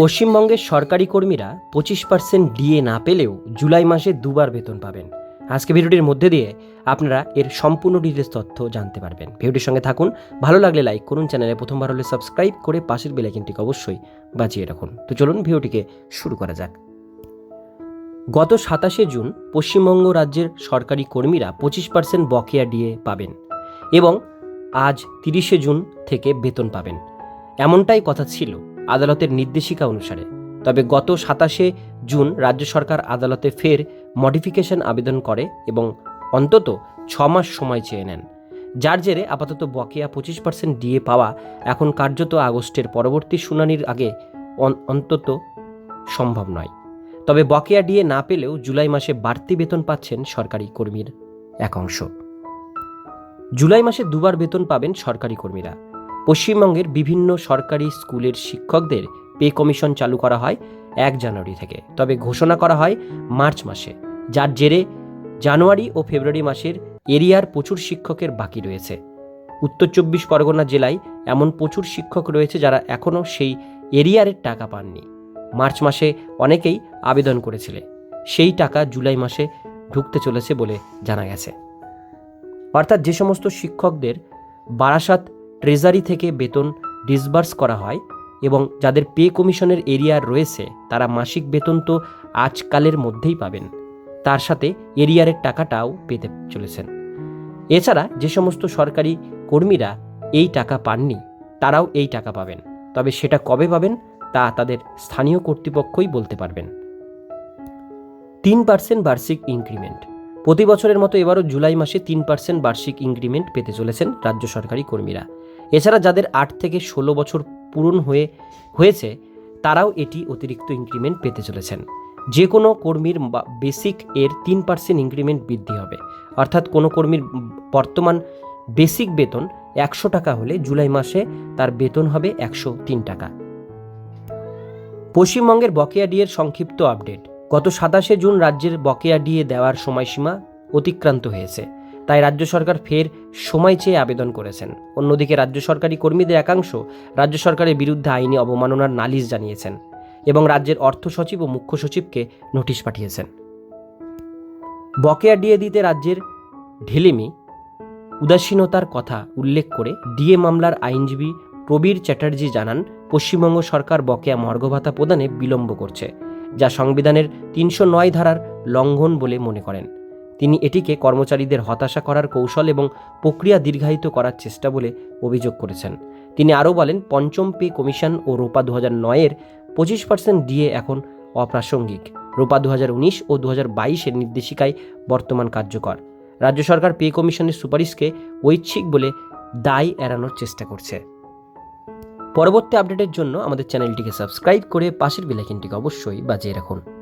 পশ্চিমবঙ্গের সরকারি কর্মীরা পঁচিশ পার্সেন্ট ডিএ না পেলেও জুলাই মাসে দুবার বেতন পাবেন। আজকে ভিডিওটির মধ্যে দিয়ে আপনারা এর সম্পূর্ণ ডিটেলস তথ্য জানতে পারবেন। ভিডিওটির সঙ্গে থাকুন, ভালো লাগলে লাইক করুন, চ্যানেলে প্রথমবার হলে সাবস্ক্রাইব করে পাশের বেলাইকিনটিকে অবশ্যই বাঁচিয়ে রাখুন। তো চলুন ভিডিওটিকে শুরু করা যাক। গত সাতাশে জুন পশ্চিমবঙ্গ রাজ্যের সরকারি কর্মীরা পঁচিশ পার্সেন্ট বকেয়া ডিএ পাবেন এবং আজ তিরিশে জুন থেকে বেতন পাবেন। এমনটাই কথা ছিল আদালতের নির্দেশিকা অনুসারে। তবে গত সাতাশে জুন রাজ্য সরকার আদালতে ফের মডিফিকেশন আবেদন করে এবং অন্তত ছ মাস সময় চেয়ে নেন। যার জেরে আপাতত বকেয়া পঁচিশ পার্সেন্ট ডিএ পাওয়া এখন কার্যত আগস্টের পরবর্তী শুনানির আগে অন- অন্তত সম্ভব নয়। তবে বকেয়া ডিএ না পেলেও জুলাই মাসে বাড়তি বেতন পাচ্ছেন সরকারি কর্মীর এক অংশ। জুলাই মাসে দুবার বেতন পাবেন সরকারি কর্মীরা। পশ্চিমবঙ্গের বিভিন্ন সরকারি স্কুলের শিক্ষকদের পে কমিশন চালু করা হয় এক জানুয়ারি থেকে। তবে ঘোষণা করা হয় মার্চ মাসে। যার জেরে জানুয়ারি ও ফেব্রুয়ারি মাসের এরিয়ার প্রচুর শিক্ষকের বাকি রয়েছে। উত্তর চব্বিশ পরগনা জেলায় এমন প্রচুর শিক্ষক রয়েছে যারা এখনও সেই এরিয়ারের টাকা পাননি। মার্চ মাসে অনেকেই আবেদন করেছিলে। সেই টাকা জুলাই মাসে ঢুকতে চলেছে বলে জানা গেছে। অর্থাৎ যে সমস্ত শিক্ষকদের বারাসাত ট্রেজারি থেকে বেতন ডিসবার্স করা হয় এবং যাদের পে কমিশনের এরিয়ার রয়েছে, তারা মাসিক বেতন তো আজকালের মধ্যেই পাবেন। তার সাথে এরিয়ারের টাকাটাও পেতে চলেছেন। এছাড়া যে সমস্ত সরকারি কর্মীরা এই টাকা পাননি, তারাও এই টাকা পাবেন। তবে সেটা কবে পাবেন, তা তাদের স্থানীয় কর্তৃপক্ষই বলতে পারবেন। তিন পার্সেন্ট বার্ষিক ইনক্রিমেন্ট। প্রতি বছরের মতো এবারও জুলাই মাসে তিন পার্সেন্ট বার্ষিক ইনক্রিমেন্ট পেতে চলেছেন রাজ্য সরকারি কর্মীরা। এছাড়া যাদের আট থেকে ষোলো বছর পূরণ হয়ে, হয়েছে, তারাও এটি অতিরিক্ত ইনক্রিমেন্ট পেতে চলেছেন। যে কোনো কর্মীর বেসিক এর তিন পার্সেন্ট ইনক্রিমেন্ট বৃদ্ধি হবে। অর্থাৎ কোনো কর্মীর বর্তমান বেসিক বেতন একশো টাকা হলে জুলাই মাসে তার বেতন হবে একশো তিন টাকা। পশ্চিমবঙ্গের বকেয়া ডিএর সংক্ষিপ্ত আপডেট গত সাতাশে জুন রাজ্যের বকেয়া ডিএ দেওয়ার সময়সীমা অতিক্রান্ত হয়েছে। তাই রাজ্য সরকার ফের সময় চেয়ে আবেদন করেছেন। অন্যদিকে রাজ্য সরকারি কর্মীদের একাংশ রাজ্য সরকারের বিরুদ্ধে আইনি অবমাননার নালিশ জানিয়েছেন এবং রাজ্যের অর্থ সচিব ও মুখ্য সচিবকে নোটিশ পাঠিয়েছেন। বকেয়া ডিএ দিতে রাজ্যের ঢেলেমি, উদাসীনতার কথা উল্লেখ করে ডিএ মামলার আইনজীবী প্রবীর চ্যাটার্জি জানান, পশ্চিমবঙ্গ সরকার বকেয়া মর্গ ভাতা প্রদানে বিলম্ব করছে, যা সংবিধানের তিনশো নয় ধারার লঙ্ঘন বলে মনে করেন। তিনি এটিকে কর্মচারীদের হতাশা করার কৌশল এবং প্রক্রিয়া দীর্ঘায়িত করার চেষ্টা বলে অভিযোগ করেছেন। তিনি আরও বলেন, পঞ্চম পে কমিশন ও রোপা দু হাজার নয়ের পঁচিশ পার্সেন্ট ডিএ এখন অপ্রাসঙ্গিক। রোপা দু হাজার উনিশ ও দু হাজার বাইশের নির্দেশিকায় বর্তমান কার্যকর। রাজ্য সরকার পে কমিশনের সুপারিশকে ঐচ্ছিক বলে দায় এড়ানোর চেষ্টা করছে। পরবর্তী আপডেটের জন্য আমাদের চ্যানেলটিকে সাবস্ক্রাইব করে পাশের বেলাইকিনটিকে অবশ্যই বাজিয়ে রাখুন।